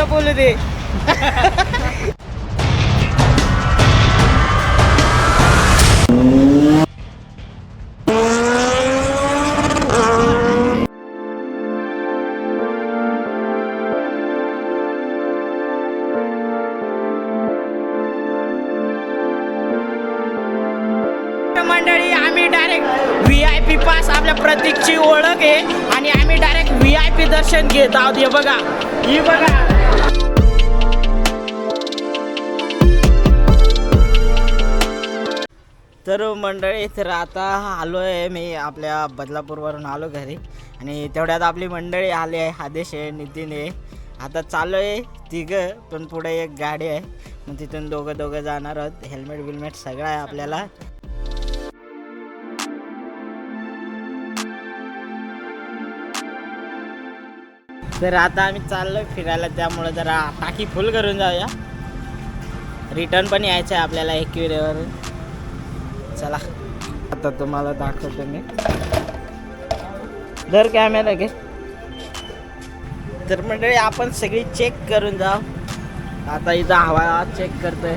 असं बोलू दे. मंडळी आम्ही direct V I P pass आपल्या प्रतीकची ओळख आहे आणि आम्ही डायरेक्ट व्ही आय पी दर्शन घेत आहोत. हे बघा. ही बघा. तर मंडळी तर आता आलो आहे मी आपल्या बदलापूरवरून आलो घरी. आणि तेवढ्यात आपली मंडळी आली आहे आदेश आहे नितीन आहे. आता चालू आहे तिघं पण पुढे एक गाडी आहे. मग तिथून दोघं दोघं जाणार आहोत. हेल्मेट बिल्मेट सगळं आहे आपल्याला. तर आता आम्ही चाललो फिरायला त्यामुळे जरा टाकी फुल करून जाऊया. रिटर्न पण यायचं आहे आपल्याला एकविरेवर चला. आता तुम्हाला दाखवतो मी. दर कॅमेरा घे. तर मंडळी आपण सगळी चेक करून जाऊ. आता इथं हवा चेक करतोय.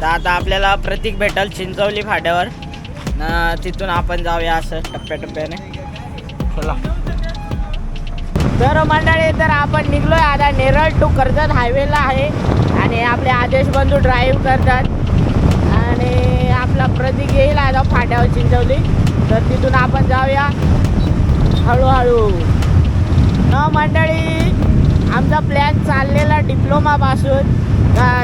तर आता आपल्याला प्रतीक भेटल चिंचवली फाट्यावर. न तिथून आपण जाऊया असं टप्प्याटप्प्याने. चला. तर मंडळी तर आपण निघलोय आता नेरळ टू कर्जत हायवेला आहे. आणि आपले आदेश बंधू ड्राईव्ह करतात. आणि आपला प्रतीक येईल आता फाट्यावर चिंचवली. तर तिथून आपण जाऊया. हळूहळू. न मंडळी आमचा प्लॅन चाललेला डिप्लोमापासून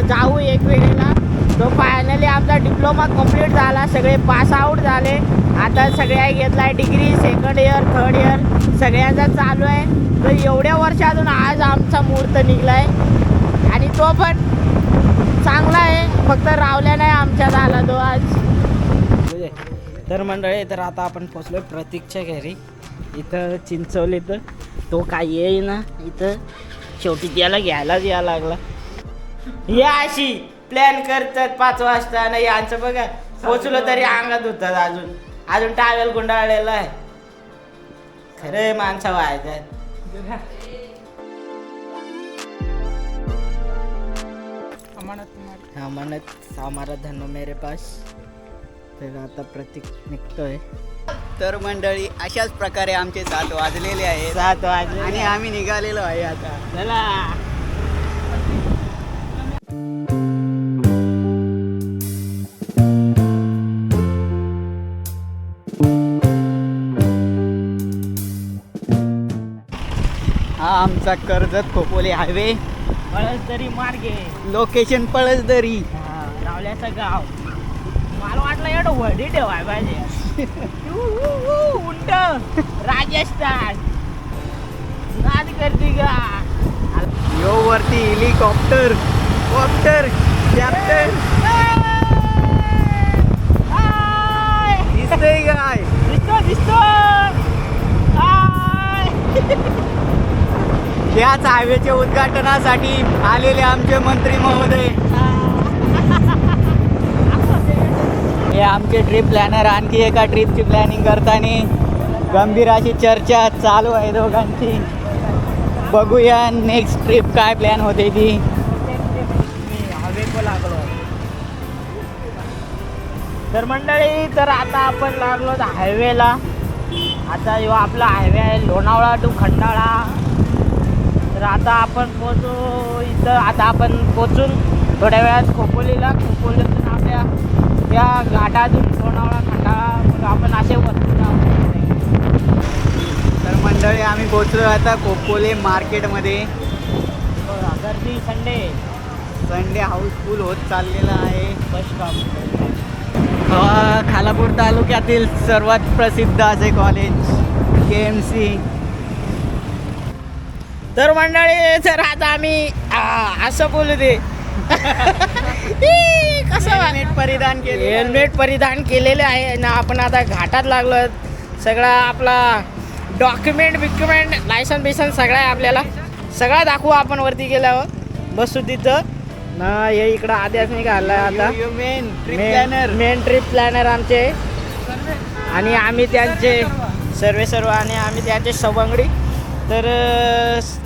जाऊ एक वेळेला. तो फायनली आमचा डिप्लोमा कंप्लीट झाला. सगळे पास आऊट झाले. आता सगळ्या घेतला आहे degree second year third year सगळ्यांचा चालू आहे. तर एवढ्या वर्षातून आज आमचा मुहूर्त निघलाय. आणि तो पण चांगला आहे. फक्त रावल्या नाही आमच्या झाला तो आज. म्हणजे तर मंडळी तर आता आपण पोचलोय प्रतीकच्या घरी. इथं चिंचवली तर तो काय येईना इथं. शेवटी त्याला घ्यायलाच या लागला. या अशी प्लॅन करतात पाच वाजता. नाही यांचं बघा पोचलो तरी अंगात होतात अजून. अजून टावेल गुंडाळलेला आहे. खरे माणसं व्हायचं अमानत हमारा धन मेरे पास। तर आता प्रतीक निघतोय तर मंडळी अशाच प्रकारे आमचे सात वाजलेले आहेत. सात वाजले आणि आम्ही निघालेलो आहे आता. चला. हा आमचा कर्जत खोपोली हायवे. तरी मार्गे. लोकेशन पळसदरी. रावल्याचं गाव. मला वाटलं एवढं वडी ठेवाय पाहिजे. उंट. राजस्थान. नाद करते का यो वरती हेलिकॉप्टर कॉप्टर कॅप्टन हाय! दिसतंय काय? दिसतो दिसतो याच त्याच हायवेच्या उद्घाटनासाठी आलेले आमचे मंत्री महोदय. हे आमचे ट्रिप प्लॅनर आणखी एका ट्रिपची प्लॅनिंग करताना गंभीर अशी चर्चा चालू आहे दोघांची. बघूया नेक्स्ट ट्रिप काय प्लॅन होते ती. लागलो तर मंडळी तर आता आपण लागलो हायवेला. आता जो आपला हायवे आहे लोणावळा टू खंडाळा. तर आता आपण पोचू इथं. आता आपण पोचून थोड्या वेळात खोपोलीला. खोपोलीतून आपल्या त्या घाटातून लोणावळा मग आपण असे जाऊ. तर मंडळी आम्ही पोचलो आता कोपोले मार्केटमध्ये. गर्दी संडे. संडे हाऊसफुल होत चाललेला आहे. बस स्टॉप खालापूर तालुक्यातील सर्वात प्रसिद्ध असे कॉलेज के एम सी तर मंडळी तर आता आम्ही असं बोलू दे. कसं हेल्मेट परिधान केले हेल्मेट परिधान केलेले आहे. ना आपण आता घाटात लागलो सगळा आपला डॉक्युमेंट बिक्युमेंट लायसन बिसन सगळं आहे आपल्याला. सगळा दाखवू आपण वरती गेल्यावर बसू तिथं. ना हे इकडं आदेश निघाला आता. Main trip planner main trip planner आमचे. आणि आम्ही त्यांचे सर्वे सर्व आणि आम्ही त्यांचे सवंगडी. तर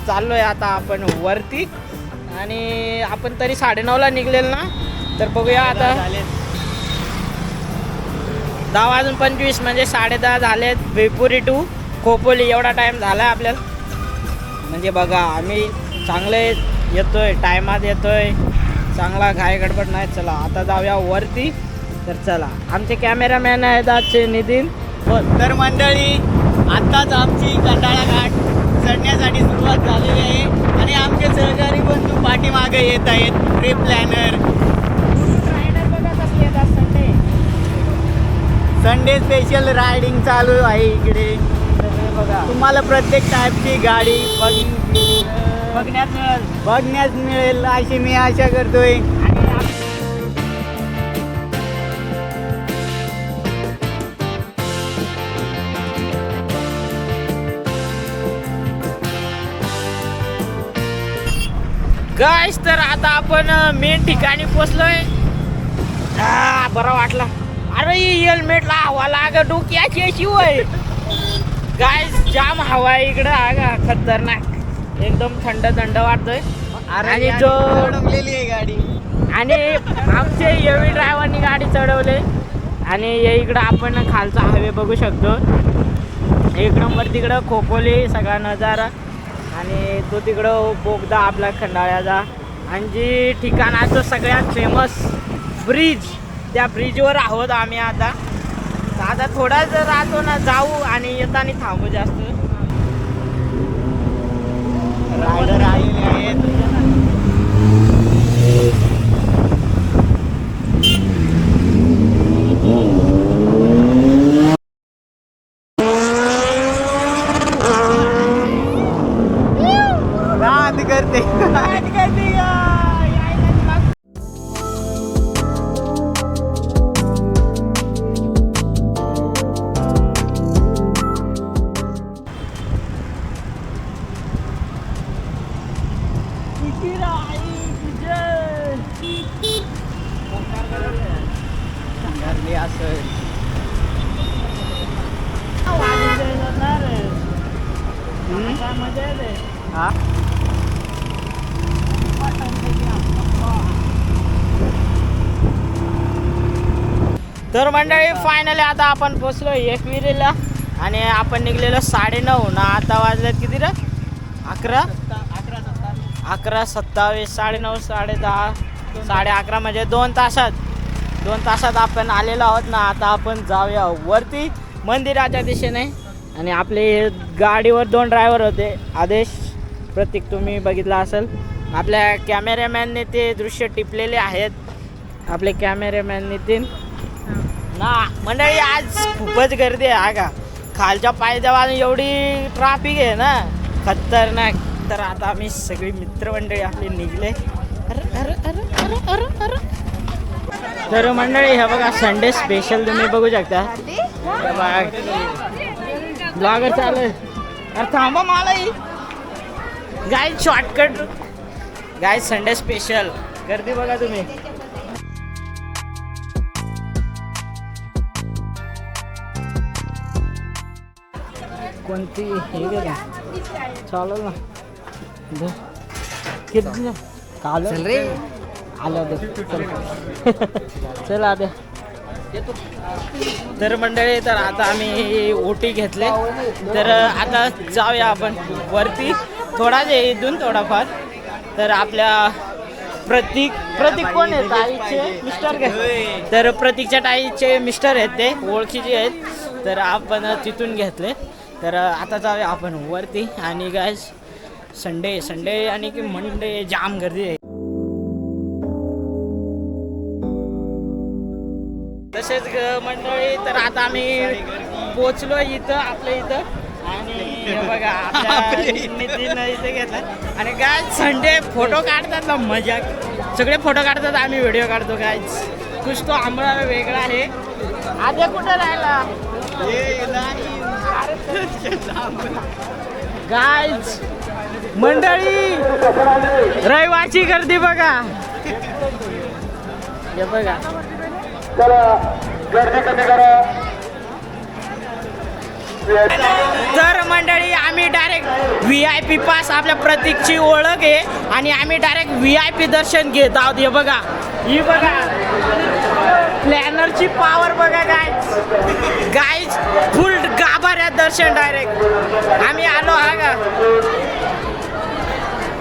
चाललो आहे आता आपण वरती. आणि आपण तरी साडेनऊला निघलेल ना? तर बघूया आता. दहा वाजून पंचवीस म्हणजे साडेदहा झालेत. बेपुरी टू खोपोली. एवढा टाईम झाला आहे आपल्याला. म्हणजे बघा आम्ही चांगले येतोय टायमात येतोय. चांगला घाय गडबड नाही. चला आता जाऊया वरती. तर चला आमचे कॅमेरामॅन आहेत आजचे नितीन. हो, तर मंडळी आत्ताच आमची कंटाळा घाट चढण्यासाठी सुरुवात झालेली आहे. आणि आमचे सहकारी बंधू पाठीमागे येत आहेत. ट्रिप प्लॅनर रायडर बघा येतात संडे संडे स्पेशल रायडिंग चालू आहे इकडे. बघा तुम्हाला प्रत्येक टाईपची गाडी बघ बघण्यात मिळेल. बघण्यास मिळेल अशी मी आशा करतोय. गाईस तर आता आपण मेन ठिकाणी पोचलोय. बरं वाटला. अरे हेल्मेटला हवा लाग डोक्याची अशी वय गाईस जाम हवा इकडं. का खतरनाक. एकदम थंड थंड वाटतोय. आणि जो अडकलेली आहे गाडी. आणि आमचे एवी ड्रायव्हरनी गाडी चढवले. आणि हे इकडं आपण खालचा हायवे बघू शकतो. एक नंबर तिकडं खोपोली सगळा नजारा. आणि तो तिकडं बोगदा आपला खंडाळ्याचा. आणि जी ठिकाणाचं सगळ्यात फेमस ब्रिज त्या ब्रिजवर आहोत आम्ही आता. आता थोडा जर राहतो ना जाऊ आणि येताना थांबू जास्त. रायडर आहे. मंडळी फायनली आता आपण पोचलो एकविरीला आणि आपण निघलेलो साडेनऊ. ना आता वाजलेत किती रे? अकरा? अकरा सत्तावीस साडेनऊ साडे दहा साडे अकरा म्हणजे दोन तासात. दोन तासात आपण आलेलो आहोत ना आता आपण जाऊया वरती मंदिराच्या दिशेने. आणि आपले गाडीवर दोन ड्रायव्हर होते आदेश प्रतीक तुम्ही बघितला असेल. आपल्या कॅमेरामॅनने ते दृश्य टिपलेले आहेत. आपले कॅमेरामॅन नितीन ना मंडळी आज खूपच गर्दी आहे हा का? खालच्या पायद्यावर एवढी ट्राफिक आहे ना? खतरनाक. तर आता आम्ही सगळी मित्रमंडळी आपली निघले. अरे अरे अरे अरे अरे अरे. तर मंडळी हे बघा संडे स्पेशल तुम्ही बघू शकता. ब्लॉगर चालू अरे थांबा मलाही गाय शॉर्टकट गाय संडे स्पेशल गर्दी बघा तुम्ही. कोणती हे ना. चालेल ना. किती? काल रे. आलं दे. चल. चल आद्या. तर मंडळी तर आता आम्ही ओटी घेतले. तर आता जाऊया आपण वरती. थोडा जे इथून थोडाफार. तर आपल्या प्रतीक प्रतीक कोण आहेत ताईचे मिस्टर तर प्रतीकच्या ताईचे मिस्टर आहेत ते. ओळखीचे आहेत. तर आपण तिथून घेतले. तर आता जाऊया आपण वरती. आणि काय संडे संडे आणि की मंडे जाम गर्दी आहे. तसेच ग- मंडळी तर आता आम्ही पोचलो इथं आपल्या इथं. आणि बघा नितीन इथे. घेतला. आणि काय संडे फोटो काढतात ना मजा सगळे फोटो काढतात आम्ही व्हिडिओ काढतो काय कुछ तो आंबळा वेगळा आहे. आद्या कुठं राहिला? गायज मंडळी रविवारची गर्दी बघा. हे बघा. चला गर्दी कमी करा. तर मंडळी आम्ही direct V I P pass आपल्या प्रतीकची ओळख आहे आणि आम्ही डायरेक्ट व्ही आय पी दर्शन घेत आहोत. हे बघा. ही बघा. प्लॅनरची पॉवर बघा काय गाईज फुल गाभाऱ्यात दर्शन डायरेक्ट आम्ही आलो हा का?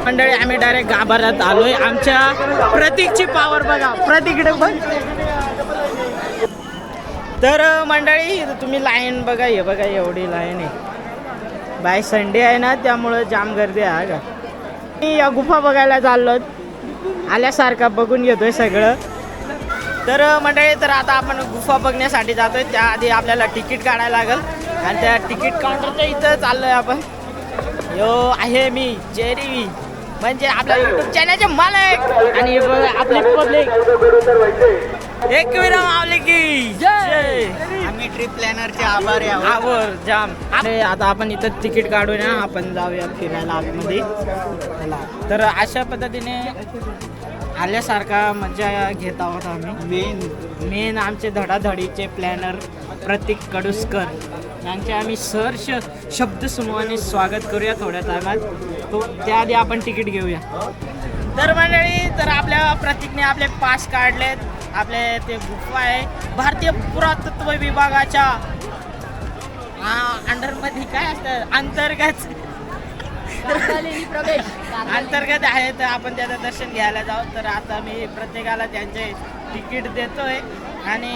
मंडळी आम्ही डायरेक्ट गाभाऱ्यात आलोय. आमच्या प्रतीकची पॉवर बघा. प्रतीकडे बघ. तर मंडळी तुम्ही लाईन बघा हे बघा एवढी लाईन आहे. बाय संडे आहे ना त्यामुळं जाम गर्दी आहे का? मी या गुफा बघायला चाललो आल्यासारखा बघून घेतोय सगळं. तर मंडळी तर आता आपण गुफा बघण्यासाठी जातोय. त्याआधी आपल्याला तिकीट काढायला लागेल. आणि त्या तिकीट काउंटरच्या इथं चाललोय आपण. यो आहे मी जेरी म्हणजे आपल्या युट्यूब चॅनलचे मालक आणि आपले पब्लिक एक विराम आवले की. जय. आम्ही ट्रिप प्लॅनरचे आभारी आवर जाम. अरे आता आपण इथं तिकीट काढू ना आपण जाऊया फिरायला आतमध्ये. चला. तर अशा पद्धतीने आल्यासारखा मजा घेत आहोत आम्ही. मेन मेन आमचे धडाधडीचे प्लॅनर प्रतीक कडुसकर. यांचे आम्ही सहर्ष शब्दसमूहाने स्वागत करूया थोड्या टायमात तो त्याआधी आपण तिकीट घेऊया. तर मंडळी तर आपल्या प्रतीकने आपले पास काढलेत. आपले ते गुफा आहे. भारतीय पुरातत्व विभागाच्या अंडरमध्ये काय असतं? अंतर्गत अंतर्गत आहे तर आपण त्याचं दर्शन घ्यायला जाऊ. तर आता मी प्रत्येकाला त्यांचे तिकीट देतोय. आणि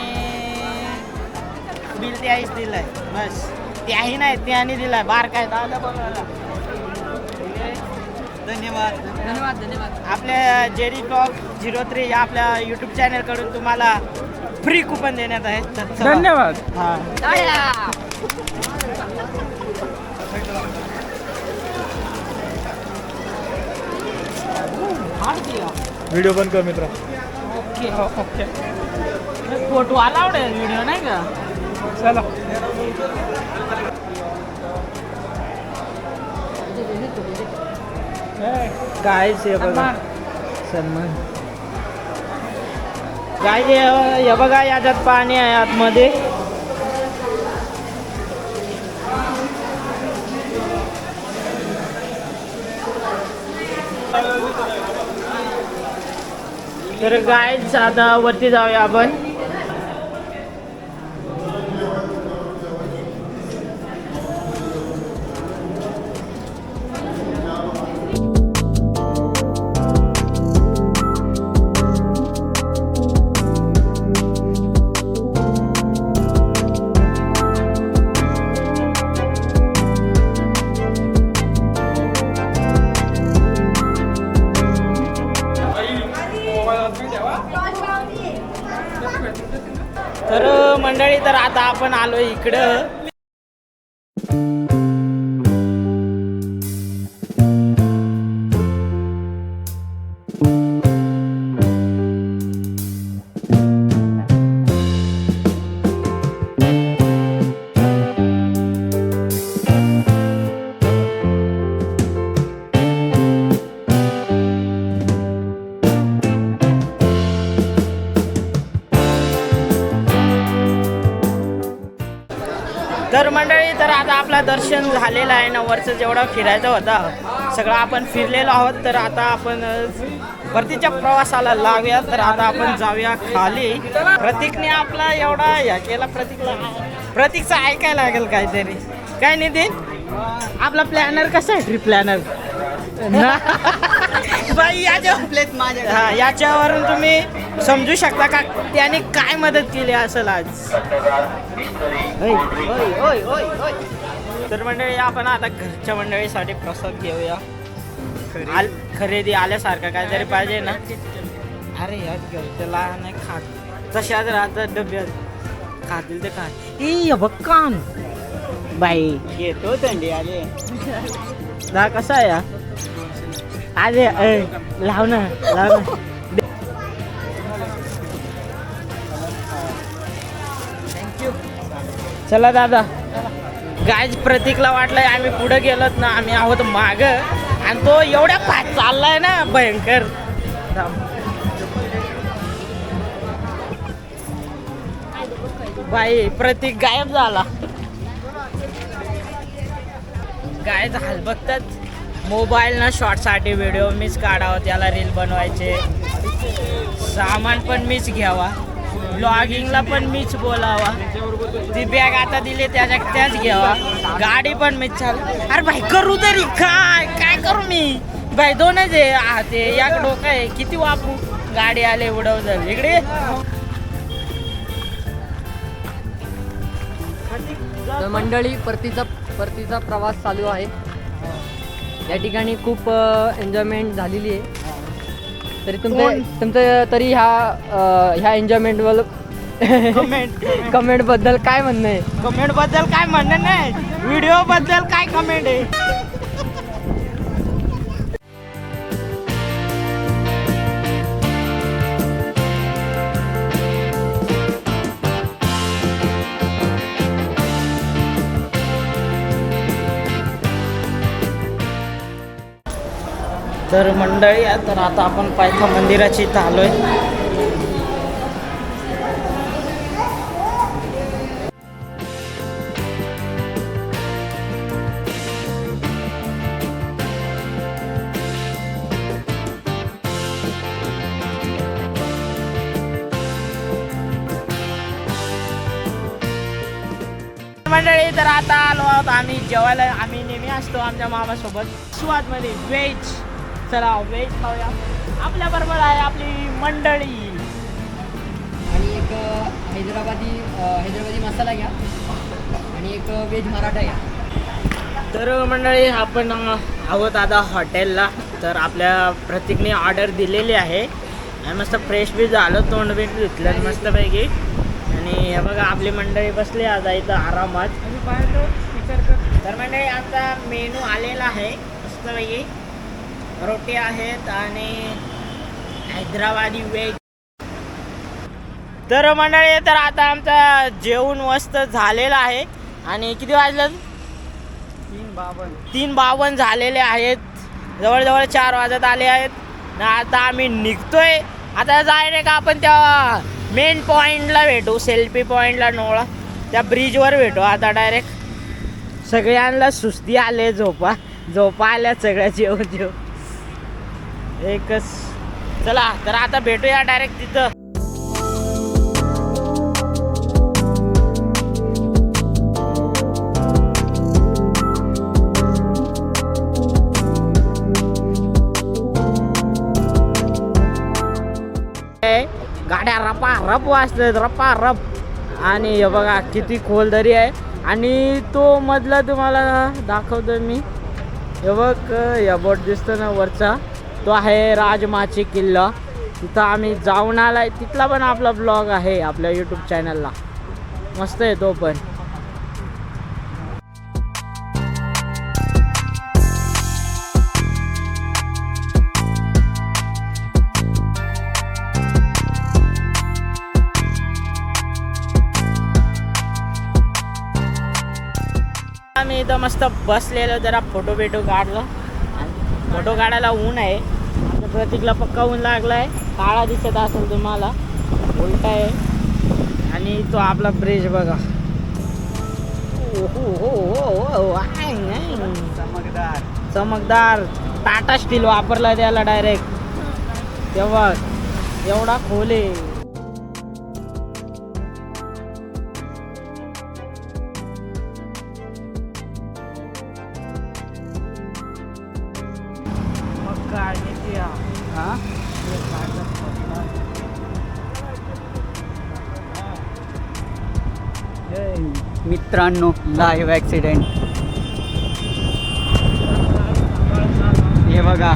बिल त्याहीच दिलंय. बस. त्याही नाही त्याने दिलाय. बार काय दादा आहे? धन्यवाद. धन्यवाद धन्यवाद. आपल्या जेरी टॉक झिरो थ्री या आपल्या यूट्यूब चॅनलकडून तुम्हाला फ्री कुपन देण्यात आहे तर चला. धन्यवाद. हा. व्हिडिओ बंद कर मित्र. Okay okay. फोटो अलाउड आहे व्हिडिओ नाही का? चला. गायच हे बघा. सन्मान. गाय हे बघा याच्यात पाणी आहे आतमध्ये. तर गाय साधा वरती जाऊया आपण. आपला दर्शन झालेलं आहे. ना वरचं जेवढा फिरायचं होता सगळं आपण फिरलेलो आहोत. तर आता आपण परतीच्या प्रवासाला लागूया तर आता आपण जाऊया खाली. प्रतीकने आपला एवढा या केला प्रतीकला प्रतीकचं ऐकायला लागेल काहीतरी. काय नितीन? आपला प्लॅनर कसा आहे ट्रिप प्लॅनर बाई याच्या प्लेस माझ्या हा याच्यावरून तुम्ही समजू शकता का त्याने काय मदत केली असेल आज? ओय, ओय, ओय, ओय, ओय. तर मंडळी आपण आता घरच्या मंडळीसाठी प्रसाद घेऊया. आल खरेदी आल्यासारखं काहीतरी पाहिजे ना. अरे यार घरच्याला नाही खात. तशाच राहतात डब्यात खातील ते खा ई बघ कान. बाई. येतो थंडी आली. ना कसा आहे? अरे ए, लाव ना लाव ना. चला दादा. गायज प्रतीकला वाटलंय आम्ही पुढे गेलोत ना आम्ही आहोत माग. आणि तो एवढ्या फास्ट चाललाय ना भयंकर. बाई प्रतीक गायब झाला. गाय झालं बघतात. मोबाईल ना शॉर्टसाठी व्हिडिओ मीच काढावं त्याला रील बनवायचे. सामान पण मीच घ्यावा. ब्लॉगिंगला पण मीच बोलावा. ती बॅग आता दिली त्याच्या त्याच घ्यावा गाडी पण मीच चाल अरे भाई करू तरी. काय काय करू मी? भाई दोनच आहे. आ, ते एक डोकं आहे. किती वापरू? गाडी आले उडव झाली इकडे. तर मंडळी परतीचा परतीचा प्रवास चालू आहे. या ठिकाणी खूप एन्जॉयमेंट झालेली आहे. तरी तुमचं तुमचं तरी ह्या ह्या एन्जॉयमेंटवर कमेंट कमेंटबद्दल काय म्हणणं आहे? कमेंटबद्दल काय म्हणणं नाही. व्हिडिओ बद्दल काय कमेंट आहे? तर मंडळी तर आता आपण पायथा मंदिराची इथं आलोय. आम्ही जेवायला आम्ही नेहमी असतो आमच्या मामासोबत. सुवादमध्ये व्हेज चला व्हेज खाऊया. आपल्या बरोबर आहे आपली मंडळी. आणि एक हैदराबादी हैदराबादी मसाला घ्या. आणि एक व्हेज मराठा घ्या. तर मंडळी आपण आहोत आता हॉटेलला. तर आपल्या प्रतीकने ऑर्डर दिलेली आहे. आणि मस्त फ्रेश बी झालं तोंड बी धुतलं मस्तपैकी. आणि हे बघा आपली मंडळी बसली आता इथं आरामात. तर मंडळी आमचा मेनू आलेला आहे. मस्तपैकी. रोटी आहेत आणि हैदराबादी व्हेज तर मंडळी तर आता आमचा जेवण मस्त झालेलं आहे. आणि किती वाजलं? तीन बावन. तीन बावन झालेले आहेत. जवळजवळ चार वाजत आले आहेत. ना आता आम्ही निघतोय. आता जाय नाही का आपण त्या मेन पॉईंटला भेटू. सेल्फी पॉईंटला नोळा. त्या ब्रिजवर भेटू. आता डायरेक्ट सगळ्यांना सुस्ती आले झोपा झोपा आल्या सगळ्या जेव जेव. एकच. चला तर आता भेटूया डायरेक्ट तिथं. आहे. गाड्या रपा रप वाजतात रपा रप. आणि हे बघा किती खोल दरी आहे. आणि तो मधला तुम्हाला दाखवतो मी. हे बघ या बोट दिसतो ना वरचा. तो आहे राजमाची किल्ला. तिथं आम्ही जाऊन आलाय. तिथला पण आपला ब्लॉग आहे आपल्या यूट्यूब चॅनलला मस्त आहे तो पण. आम्ही इथं मस्त बसलेलो जरा फोटो बिटो काढला. फोटो काढायला ऊन आहे. आता प्रतीकला पक्का ऊन लागला आहे काळा दिसत असेल तुम्हाला. उलटा आहे. आणि तो आपला ब्रिज बघा. हो हो हो. चमकदार. चमकदार. टाटा स्टील वापरला त्याला डायरेक्ट तेव्हा एवढा खोल आहे. मित्रांनो लाईव्ह ॲक्सिडेंट हे बघा.